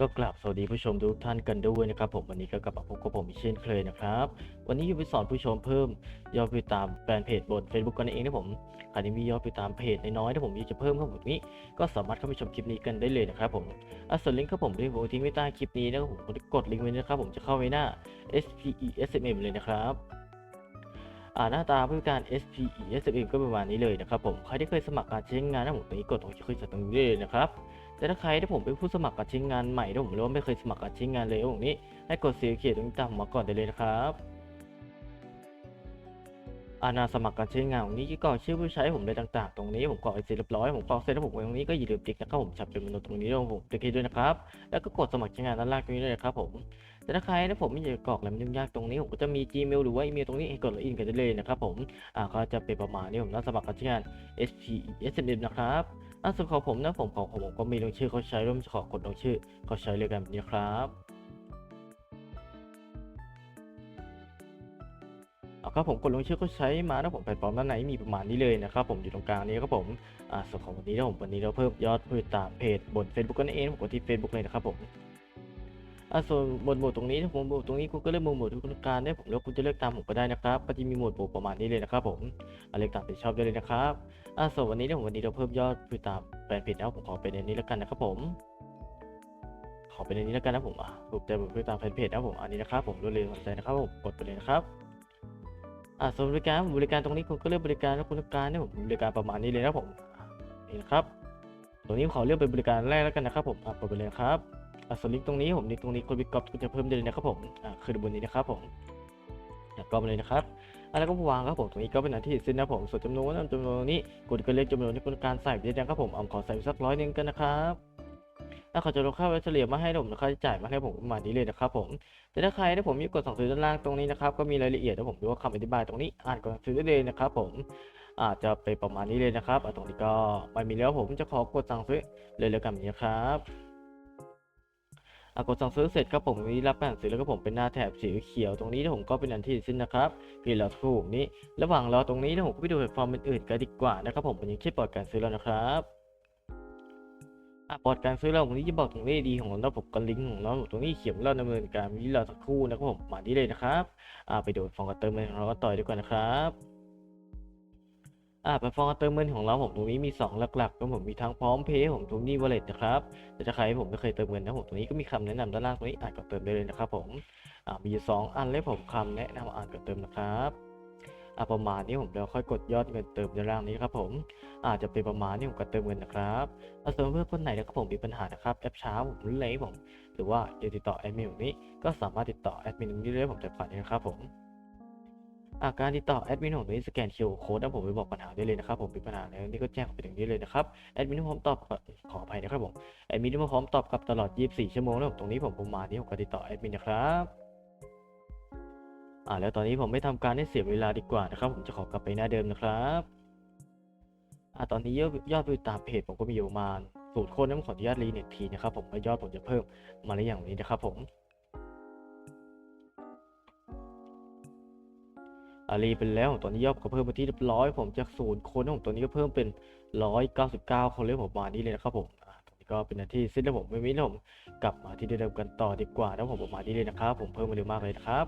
ก็กลับสวัสดีผู้ชมทุกท่านกันด้วยนะครับผมวันนี้ก็กลับมาพบกับผมอีกเช่นเคยนะครับ วันนี้จะไปสอนผู้ชมเพิ่มยอดผู้ติดตามแฟนเพจบน Facebook กันเองนะผมใครที่มียอดผู้ติดตามเพจน้อยๆถ้าผมอยากจะเพิ่มเข้าผมนี้ ก็สามารถเข้าไปชมคลิปนี้กันได้เลยนะครับผมอะส่วนลิงก์ครับผมที่ผมทิ้งไว้ใต้คลิปนี้นะครับผมกดลิงก์ไว้นะครับผมจะเข้าไปหน้า SPE SMM เลยนะครับอ่าหน้าตาผู้การ SPE SMM ก็ประมาณนี้เลยนะครับผมใครที่เคยสมัครการใช้งานนะผมตรงนี้กดตรงที่เคยจัดตรงนี้เลยนะครับ แต่ถ้าใครที่ผมเป็นผู้สมัครการใช้งานใหม่ที่ผมรือว่าไม่เคยสมัครการใช้งานเลยตรงนี้ให้กดสีเขียวตรงนี้ตามผมาก่อนได้เลยนะครับอาณาสมัครการใช้งานของนี้ก็กรอกชื่อผู้ใช้ผมเลยต่าง ๆ ตรงนี้ผมกรอกเสร็จเรียบร้อยผมกรอกเสร็จแล้วผมตรงนี้ก็อย่าลืมติ๊กนะครับผมชับเป็นมนุษย์ตรงนี้ด้วยผมติ๊กด้วยนะครับแล้วก็กดสมัครใช้งานด้านล่างตรงนี้เลยนะครับผมแต่ถ้าใครถ้าผมไม่อยากกรอกอะไรมันยุ่งยากตรงนี้ผมก็จะมี Gmail หรือว่าอีเมลตรงนี้ให้กดล็อกอินกันได้เลยนะครับผมอ่าก็จะเป็นประมาณนี้ผมน่าสมัครการใช้งาน SPE SMM นะครับ อะส่วนของผมนะผมของผมก็มีลงชื่อเขาใช้ร่วมขอกดลงชื่อเขาใช้เลยกันแบบนี้ครับเอาครับผมกดลงชื่อเขาใช้มาแล้วผมแพลตฟอร์มด้านในมีประมาณนี้เลยนะครับผมอยู่ตรงกลางนี้ครับผมอ่าส่วนของวันนี้นะผมวันนี้เราเพิ่มยอดผู้ติดตามเพจบน Facebook กันเองผมกดที่ Facebook เลยนะครับผม อ่าส่วนบนหมวดตรงนี้ถ้าผมหมวดตรงนี้คุณก็เลือกหมวดทุกการได้ผมแล้วคุณจะเลือกตามผมก็ได้นะครับก็จะมีหมวดหมู่ประมาณนี้เลยนะครับผมอ่าเลือกตามที่ชอบได้เลยนะครับอ่าส่วนวันนี้เนี่ยผมวันนี้เราเพิ่มยอดผู้ติดตามแฟนเพจแล้วผมขอเป็นในนี้แล้วกันนะครับผมขอเป็นในนี้แล้วกันนะผมอะถูกใจผมผู้ตามแฟนเพจนะผมอันนี้นะครับผมรวดเร็วสนใจนะครับผมกดไปเลยนะครับอ่าส่วนบริการบริการตรงนี้คุณก็เลือกบริการแล้วคุณต้องการเนี่ยผมบริการประมาณนี้เลยนะผมนี่นะครับตรงนี้ขอเลือกเป็นบริการแรกแล้วกันนะครับผมอะกดไปเลยครับ ส่วนลิงก์ตรงนี้ผมลิงก์ตรงนี้คนวิกอปก็จะเพิ่มได้เลยนะครับผมคือบนนี้นะครับผมก็มาเลยนะครับอะแล้วก็วางครับผมตรงนี้ก็เป็นหน้าที่สิ้นนะผมส่วนจำนวนจำนวนนี้กดก็เลือกจำนวนที่คุณการใส่ไปได้ครับผมเอาขอใส่สักร้อยหนึ่งกันนะครับถ้าเขาจะลงค่าเฉลี่ยมาให้ผมค่าใช้จ่ายมาให้ผมประมาณนี้เลยนะครับผมแต่ถ้าใครที่ผมมีกดสั่งซื้อด้านล่างตรงนี้นะครับก็มีรายละเอียดนะผมดูว่าคำอธิบายตรงนี้อ่านกดสั่งซื้อได้เลยนะครับผมอาจจะเป็นประมาณนี้เลยนะครับตรงนี้ก็ไม่มีแล้วผมจะขอกดสั่งซื้อเลยแล้วกันนี้ครับ กดสั่งซื้อเสร็จครับผมนี้รับการสั่งซื้อแล้วก็ผมเป็นหน้าแถบสีเขียวตรงนี้ผมก็เป็นอันที่สิ้นนะครับพี่เราถูกนี้ระหว่างรอตรงนี้ผมก็ไปดูแพลตฟอร์มอื่นๆกันดีกว่านะครับผมเป็นยังที่ปลอดการซื้อแล้วนะครับปลอดการซื้อแล้วผมนี้จะบอกตรงนี้ดีของเราผมก็ลิงก์ของเราตรงนี้เขียนเราดำเนินการวิเราสักครู่นะครับผมมาที่เลยนะครับไปดูฟองกระเติมเงินของเราก็ต่อยดีกว่านะครับ อ่าแพลตฟอร์มการเติมเงินของเราผมตรงนี้มีสองหลักๆก็ผมมีทั้งพร้อมเพย์ผมตรงนี้วอลเล็ตนะครับแต่ถ้าใครผมไม่เคยเติมเงินนะผมตรงนี้ก็มีคำแนะนำด้านล่างตรงนี้อ่านก่อนเติมได้เลยนะครับผมอ่ามีอยู่สองอันเลยผมคำแนะนำอ่านก่อนเติมนะครับอ่าประมาณนี้ผมแล้วค่อยกดยอดเงินเติมด้านล่างนี้ครับผมอาจจะเป็นประมาณนี้ผมก็เติมเงินนะครับถ้าส่วนเพื่อนคนไหนนะครับผมมีปัญหานะครับแอปช้าผมหรืออะไรผม หรือว่าจะติดต่อแอดมินแบบนี้ก็สามารถติดต่อแอดมินตรงนี้ได้เลยผมจะผ่านนะครับผมาการติดต่อแอดมินของนี้สแกน QR code นะผมไปบอกปัญหาได้เลยนะครับผมมีปัญหาอะไรนี่ก็แจ้งไปตรงนี้เลยนะครับแอดมินพร้อมตอบขออภัยนะครับผมแอดมินที่มาพร้อมตอบกับตลอด 24 ชั่วโมงแล้วผมตรงนี้ผมประมาณนี้ผมก็ติดต่อแอดมินนะครับอ่าแล้วตอนนี้ผมไม่ทำการให้เสียเวลาดีกว่านะครับ ผมจะขอกลับไปหน้าเดิมนะครับอ่าตอนนี้ยอดยอดผู้ติดตามเพจผมก็มีอยู่ประมาณสูตรโคนนั้นขออนุญาตรีเน็ตทีนะครับผมยอดผมจะเพิ่มมาในอย่างนี้นะครับผม อารีเป็นแล้วตอนนี้ยอดก็เพิ่มมาที่เรียบร้อยผมจากศูนย์คนของตัวนี้ก็เพิ่มเป็นร้อยเก้าสิบเก้าคนเลยผมมานี้เลยนะครับผมตรงนี้ก็เป็นหน้าที่สิ้นแล้วผมไม่มีแล้วผมกลับมาที่เดิมกันต่อดีกว่าแล้วผมประมาณนี้เลยนะครับผมเพิ่มมาเร็วมากเลยนะครับ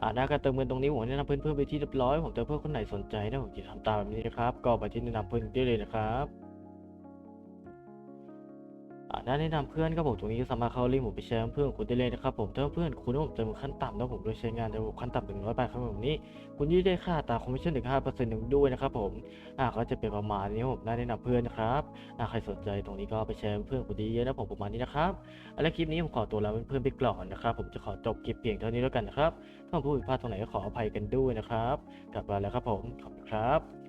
อ่าหน้าการเติมเงินตรงนี้ผมแนะนำเพื่อนๆไปที่เรียบร้อยผมเติมเพื่อนคนไหนสนใจนะผมจะทำตามแบบนี้นะครับ ก็ไปที่แนะนำเพื่อนได้เลยนะครับ แนะนำเพื่อนครับผมตรงนี้สามารถเข้าลิงก์ผมไปแชร์เพื่อนของคุณได้เลยนะครับผมถ้าเพื่อนคุณผมเติมขั้นต่ำแล้วผมโดยใช้งานแต่ขั้นต่ำหนึ่งร้อยบาทครับผมนี้คุณยี่ได้ค่าตราคอมมิชชั่นถึงห้าเปอร์เซ็นต์หนึ่งด้วยนะครับผมอ่าก็จะเป็นประมาณนี้ผมน่าแนะนำเพื่อนนะครับอ่าใครสนใจตรงนี้ก็ไปแชร์เพื่อนคุณดีเยอะนะผมประมาณนี้นะครับอะและคลิปนี้ผมขอตัวลาเพื่อนๆไปก่อนนะครับผมจะขอจบคลิปเพียงเท่านี้แล้วกันนะครับถ้าผมพูดผิดพลาดตรงไหนก็ขออภัยกันด้วยนะครับกลับมาแล้วครับผมขอบคุณครับ